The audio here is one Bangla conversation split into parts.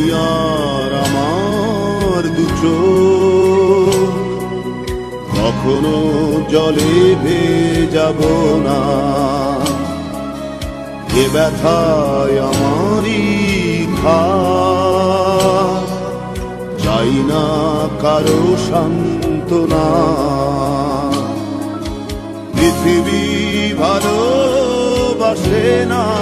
আর আমার দুচো কখনো জলে যাব না। এ ব্যথায় আমারই চাই না কারও সান্ত্বনা। পৃথিবী ভালোবাসে না।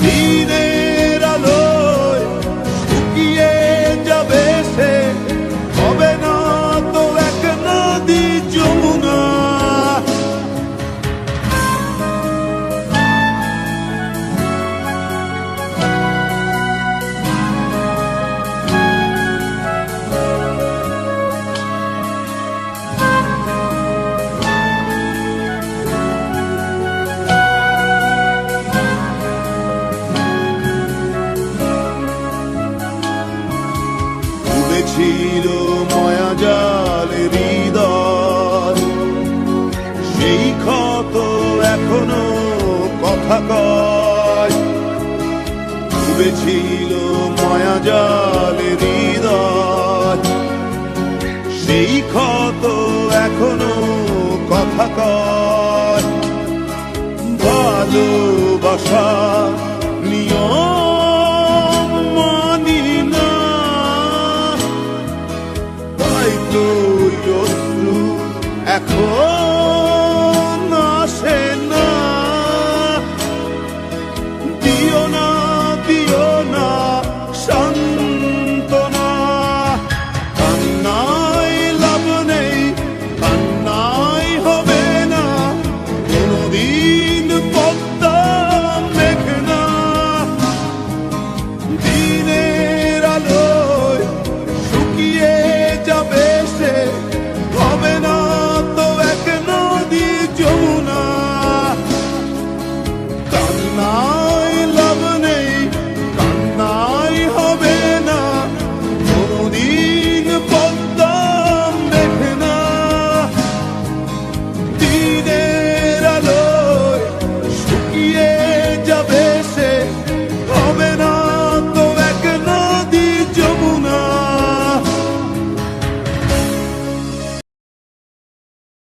Teenage ডুবেছিল মায়াজাল হৃদয়। সেই ক্ষত এখনও কথা কয়। ডুবেছিল মায়াজাল হৃদয়। সেই ক্ষত এখনও কথা কয়। ভালোবাসা